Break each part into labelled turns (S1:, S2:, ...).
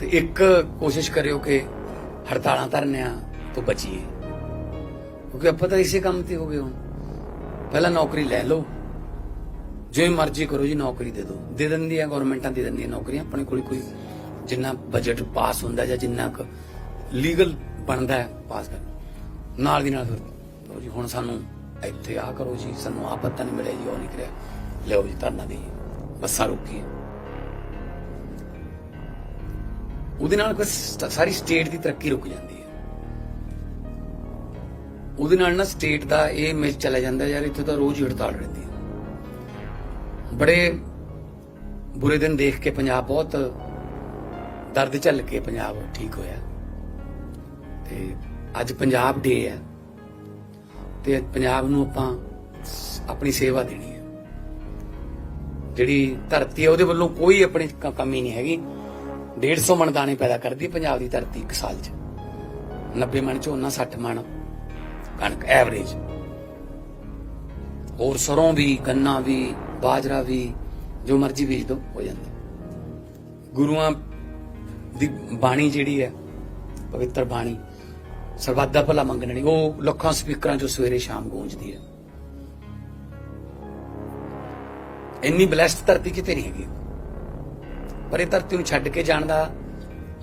S1: ਤੇ ਇੱਕ ਕੋਸ਼ਿਸ਼ ਕਰਿਓ ਕਿ ਹੜਤਾਲਾਂ ਧਰਨਿਆਂ ਤੋਂ ਬਚੀਏ। ਕਿਉਂਕਿ ਆਪਾਂ ਤਾਂ ਇਸੇ ਕੰਮ ਤੇ ਹੋ ਗਏ ਹੁਣ। ਪਹਿਲਾਂ ਨੌਕਰੀ ਲੈ ਲਓ। ਜਿਵੇਂ ਮਰਜ਼ੀ ਕਰੋ ਜੀ, ਨੌਕਰੀ ਦੇ ਦਿਓ। ਦੇ ਦਿੰਦੀ ਆ ਗਵਰਨਮੈਂਟਾਂ ਦੇ ਦਿੰਦੀਆਂ ਨੌਕਰੀਆਂ। ਆਪਣੇ ਕੋਲ ਕੋਈ ਜਿੰਨਾ ਬਜਟ ਪਾਸ ਹੁੰਦਾ ਜਾਂ ਜਿੰਨਾ ਕੁ ਲੀਗਲ ਬਣਦਾ ਹੈ ਪਾਸ ਕਰ ਨਾਲ ਦੀ ਨਾਲ ਫਿਰ ਜੀ, ਹੁਣ ਸਾਨੂੰ ਇੱਥੇ ਆ ਕਰੋ ਜੀ। ਸਾਨੂੰ ਆ ਪਤਾ ਨਹੀਂ ਮਿਲਿਆ ਜੀ, ਉਹ ਨਹੀਂ ਕਰਿਆ। ਲਿਓ ਜੀ, ਧਰਨਾ ਦੀ ਬੱਸਾਂ ਰੁਕੀਆਂ। ਉਹਦੇ ਨਾਲ ਸਾਰੀ ਸਟੇਟ ਦੀ ਤਰੱਕੀ ਰੁਕ ਜਾਂਦੀ ਹੈ। ਉਹਦੇ ਨਾਲ ਨਾ ਸਟੇਟ ਦਾ ਇਹ ਇਮੇਜ ਚਲਾ ਜਾਂਦਾ ਯਾਰ, ਇੱਥੇ ਤਾਂ ਰੋਜ਼ ਹੀ ਹੜਤਾਲ ਰਹਿੰਦੀ ਹੈ। ਬੜੇ ਬੁਰੇ ਦਿਨ ਦੇਖ ਕੇ ਪੰਜਾਬ ਬਹੁਤ ਦਰਦ ਝੱਲ ਕੇ ਪੰਜਾਬ ਠੀਕ ਹੋਇਆ। ਤੇ ਅੱਜ ਪੰਜਾਬ ਡੇ ਹੈ। ਤੇ ਪੰਜਾਬ ਨੂੰ ਆਪਾਂ ਆਪਣੀ ਸੇਵਾ ਦੇਣੀ ਹੈ। ਜਿਹੜੀ ਧਰਤੀ ਹੈ, ਉਹਦੇ ਵੱਲੋਂ ਕੋਈ ਆਪਣੀ ਕਮੀ ਨਹੀਂ ਹੈਗੀ। 150 ਮਣ ਦਾਣੇ ਪੈਦਾ ਕਰਦੀ ਪੰਜਾਬ ਦੀ ਧਰਤੀ ਇੱਕ ਸਾਲ 'ਚ। 90 ਮਣ ਝੋਨਾ 60 ਮਣ, ਕਣਕ ਐਵਰੇਜ। ਹੋਰ ਸਰੋਂ ਵੀ, ਗੰਨਾ ਵੀ, ਬਾਜਰਾ ਵੀ, ਜੋ ਮਰਜ਼ੀ ਬੀਜ ਦੋ, ਹੋ ਜਾਂਦਾ। ਗੁਰੂਆਂ ਦੀ ਬਾਣੀ ਜਿਹੜੀ ਹੈ, ਪਵਿੱਤਰ ਬਾਣੀ, ਸਰਬੱਤ ਦਾ ਭਲਾ ਮੰਗਣ ਉਹ ਲੱਖਾਂ ਸਪੀਕਰਾਂ 'ਚੋਂ ਸਵੇਰੇ ਸ਼ਾਮ ਗੂੰਜਦੀ ਹੈ। ਇੰਨੀ ਬਲੈਸਟ ਧਰਤੀ ਕਿਤੇ ਨਹੀਂ ਹੈਗੀ ਪਰ ਇਹ ਧਰਤੀ ਨੂੰ ਛੱਡ ਕੇ ਜਾਣ ਦਾ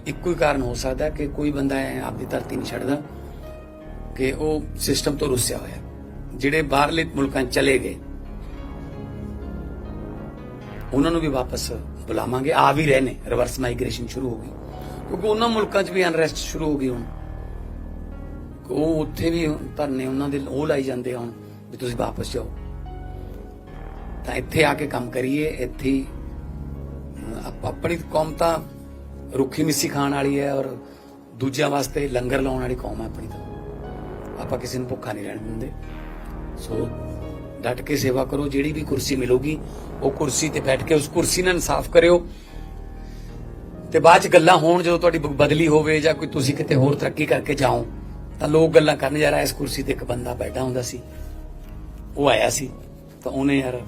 S1: ਇੱਕੋ ਹੀ ਕਾਰਨ ਹੋ ਸਕਦਾ ਕਿ ਕੋਈ ਬੰਦਾ ਆਪਦੀ ਧਰਤੀ ਨਹੀਂ ਛੱਡਦਾ, ਕਿ ਉਹ ਸਿਸਟਮ ਤੋਂ ਰੁੱਸਿਆ ਹੋਇਆ ਜਿਹੜੇ ਬਾਹਰਲੇ ਮੁਲਕਾਂ ਚਲੇ ਗਏ, ਉਹਨਾਂ ਨੂੰ ਵੀ ਵਾਪਸ ਬੁਲਾਵਾਂਗੇ। ਆ ਵੀ ਰਹੇ ਨੇ ਰਿਵਰਸ ਮਾਈਗ੍ਰੇਸ਼ਨ ਸ਼ੁਰੂ ਹੋ ਗਈ। ਕਿਉਂਕਿ ਉਹਨਾਂ ਮੁਲਕਾਂ 'ਚ ਵੀ ਅਨਰੈਸਟ ਸ਼ੁਰੂ ਹੋ ਗਈ ਹੁਣ। ਉਹ ਉੱਥੇ ਵੀ ਧਰਨੇ ਉਹਨਾਂ ਦੇ ਉਹ ਲਾਈ ਜਾਂਦੇ ਆ ਹੁਣ, ਵੀ ਤੁਸੀਂ ਵਾਪਸ ਜਾਓ। ਤਾਂ ਇੱਥੇ ਆ ਕੇ ਕੰਮ ਕਰੀਏ, ਇੱਥੇ ਆਪਣੀ ਕੌਮ ਤਾਂ ਰੁੱਖੀ ਮਿੱਸੀ ਖਾਣ ਵਾਲੀ ਹੈ ਔਰ ਦੂਜਿਆਂ ਵਾਸਤੇ ਲੰਗਰ ਲਾਉਣ ਵਾਲੀ ਕੌਮ ਹੈ ਆਪਣੀ ਤਾਂ। ਆਪਾਂ ਕਿਸੇ ਨੂੰ ਭੁੱਖਾ ਨਹੀਂ ਰਹਿਣ ਦਿੰਦੇ। ਸੋ ਡਟ ਕੇ ਸੇਵਾ ਕਰੋ, ਜਿਹੜੀ ਵੀ ਕੁਰਸੀ ਮਿਲੂਗੀ, ਉਹ ਕੁਰਸੀ ਤੇ ਬੈਠ ਕੇ ਉਸ ਕੁਰਸੀ ਨਾਲ ਇਨਸਾਫ ਕਰਿਓ। ਤੇ ਬਾਅਦ ਚ ਗੱਲਾਂ ਹੋਣ ਜਦੋਂ ਤੁਹਾਡੀ ਬਦਲੀ ਹੋਵੇ ਜਾਂ ਕੋਈ ਤੁਸੀਂ ਕਿਤੇ ਹੋਰ ਤਰੱਕੀ ਕਰਕੇ ਜਾਓ, ਤਾਂ ਲੋਕ ਗੱਲਾਂ ਕਰਨ, ਯਾਰ ਇਸ ਕੁਰਸੀ ਤੇ ਇੱਕ ਬੰਦਾ ਬੈਠਾ ਹੁੰਦਾ ਸੀ। ਉਹ ਆਇਆ ਸੀ, ਤਾਂ ਉਹਨੇ ਯਾਰ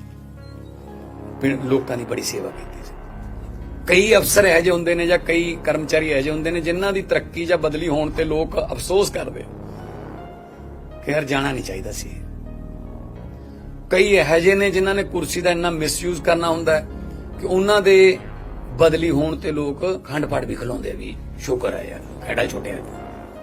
S1: ਪਿੰਡ ਲੋਕਾਂ ਦੀ ਬੜੀ ਸੇਵਾ ਕੀਤੀ। ਕਈ ਅਫਸਰ ਇਹੋ ਜਿਹੇ ਹੁੰਦੇ ਨੇ ਜਾਂ ਕਈ ਕਰਮਚਾਰੀ ਇਹੋ ਜਿਹੇ ਹੁੰਦੇ ਨੇ ਜਿਨ੍ਹਾਂ ਦੀ ਤਰੱਕੀ ਜਾਂ ਬਦਲੀ ਹੋਣ ਤੇ ਲੋਕ ਅਫਸੋਸ ਕਰਦੇ ਕਿ ਯਾਰ ਜਾਣਾ ਨਹੀਂ ਚਾਹੀਦਾ ਸੀ। ਕਈ ਇਹੋ ਜਿਹੇ ਨੇ ਜਿਨ੍ਹਾਂ ਨੇ ਕੁਰਸੀ ਦਾ ਇੰਨਾ ਮਿਸਯੂਜ਼ ਕਰਨਾ ਹੁੰਦਾ ਕਿ ਉਹਨਾਂ ਦੇ ਬਦਲੀ ਹੋਣ ਤੇ ਲੋਕ ਖੰਡ ਪਾਠ ਵੀ ਖਿਲਾਉਂਦੇ ਵੀ ਸ਼ੁਕਰ ਹੈ ਯਾਰ ਖੜਾ ਛੋਟਿਆ